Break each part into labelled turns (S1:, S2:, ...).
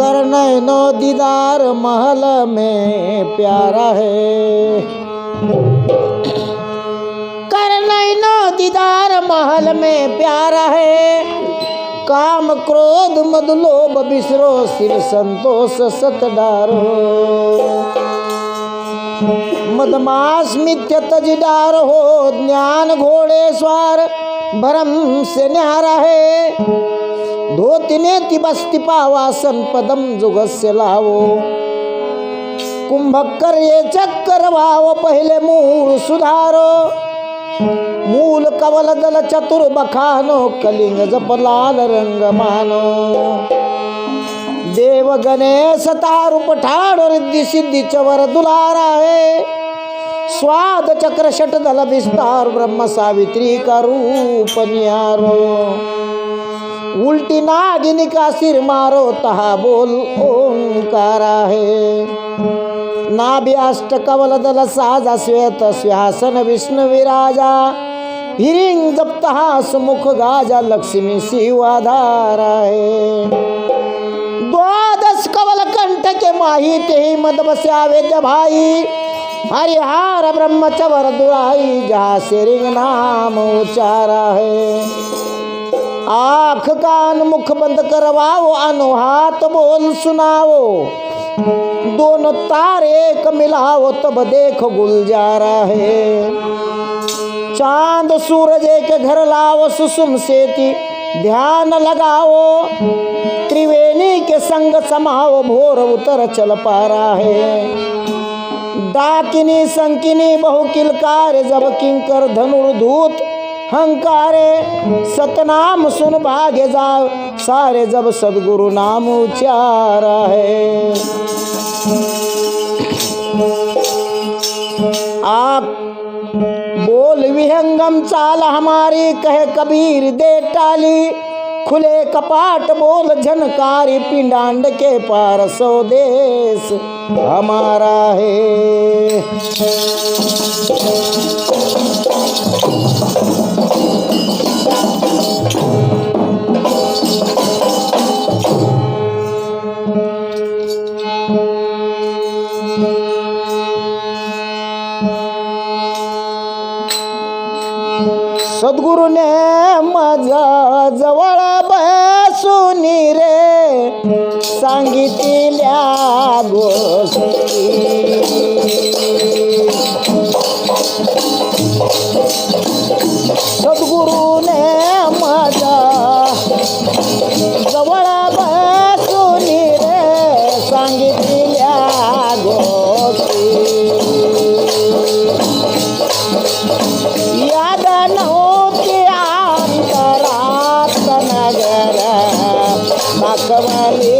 S1: Nano दीदार, महल में प्यारा है। कर नैनो दीदार, महल में प्यारा है। काम क्रोध मद लोभ बिसरो, सिर संतोष सत डारो मदमास, मिथ्य तज डार हो। ज्ञान घोड़े, स्वार, भरम से न्यारा है। धोतीने तिबस्ति पावा संपदम जुगस्य लावो। कुंभकर ये चक्कर वाव पहिले मूळ सुधारो। मूल कवल दल चतुर बखानो कलिंग जप लाल रंग मानो। देव गणेश तारूप ठाड़ रिद्धी सिद्धी चवर दुलारा है। स्वाद चक्र षट दल विस्तार ब्रह्म सावित्री का रूप निहारो। उल्टी नागिनी का सिर मारो तहा बोल ओंकारा है। दल साजा श्वेत स्यासन विष्णु विराजा, हिरिंग जप्तहा सुमुख गाजा लक्ष्मी शिवाधारा है। द्वादश कवल कंठ के माही ते मद बस्या वेद्य भाई हरिहार ब्रह्म चवर दुराई, जहाँ से रिंग नाम उचारा है। आँख कान मुख बंद करवाओ, अनुहात बोल सुनाओ। दोनों तार एक मिलाओ, तब देखो गुलजारा है। चाँद सूरज एक घर लाओ, सुसुम सेती ध्यान लगाओ। त्रिवेणी के संग समाओ, भोर उतर चल पा रहा है। डाकिनी संकिनी बहु किलकार जब किंकर, धनुर्धूत हंकारे, सतनाम सुन भागे जाओ। सारे जब सदगुरु नाम उचारा है। आप बोल विहंगम चाल हमारी, कहे कबीर दे टाली। खुले कपाट बोल झनकारी पिंडांड के पार स्वदेश हमारा है सदगुरु ने பகவானே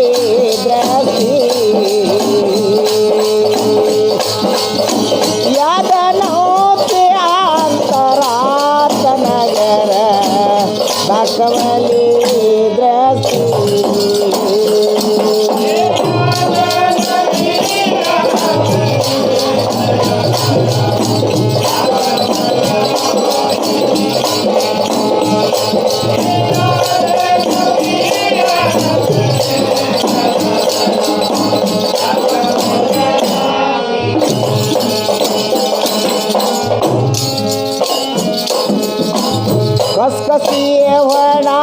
S1: खसखसी वडा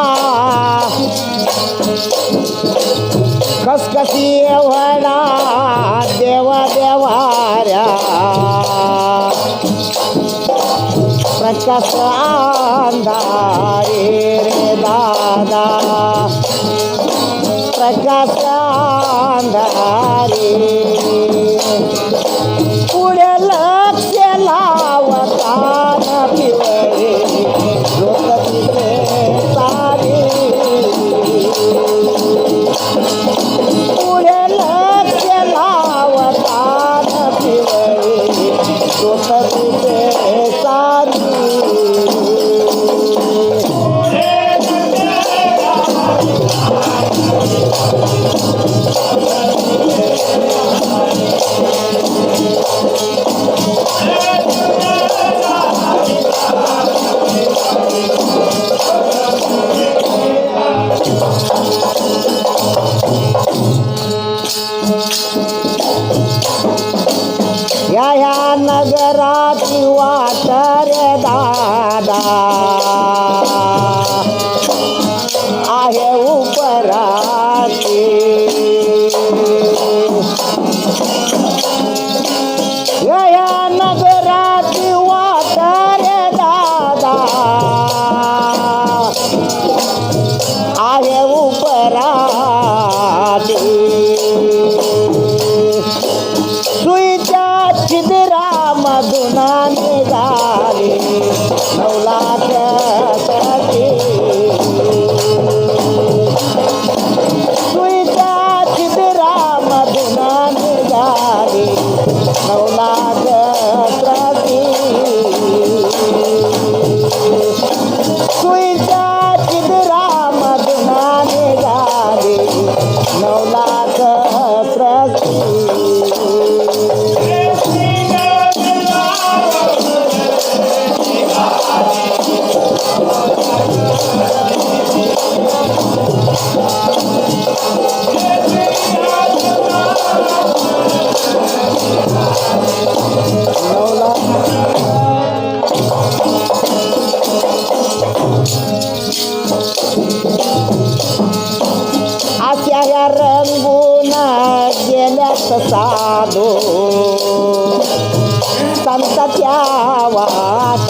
S1: खसखसी वडा देवा देवाऱ्या. प्रकाश अंधारे रे दादा. प्रकाश ಸಾಧು ಸಂತತ್ಯಾವಾದ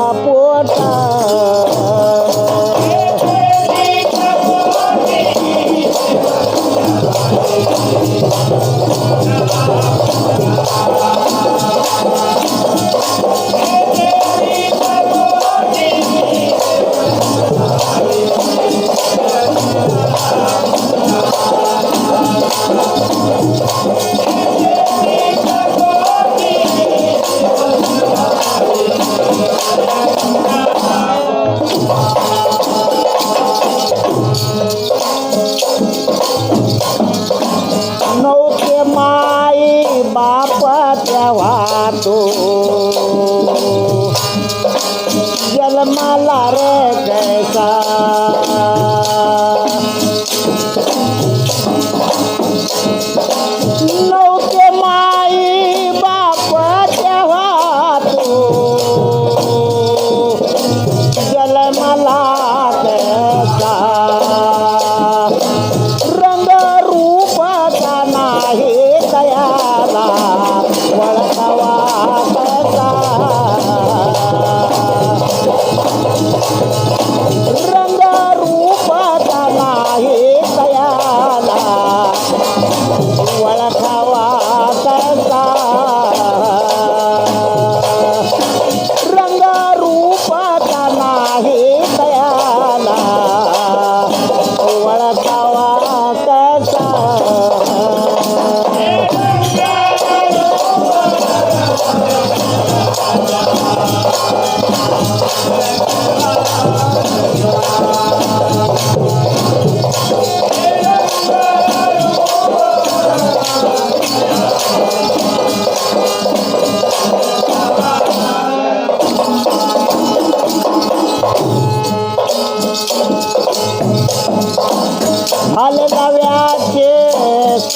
S1: Oh. oh, oh, oh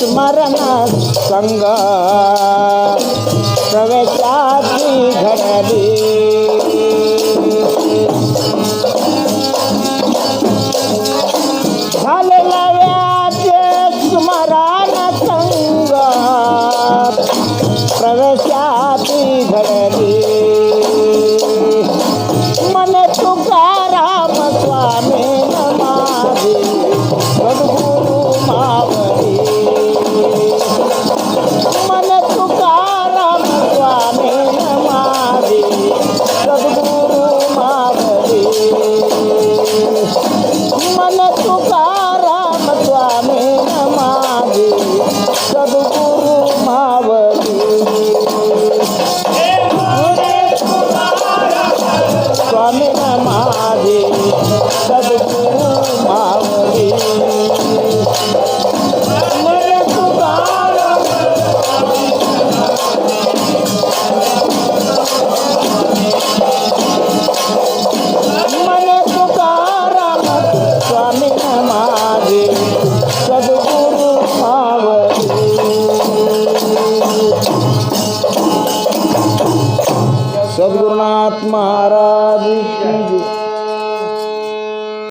S1: स्मरण संग प्रवेशाची घडली I don't know.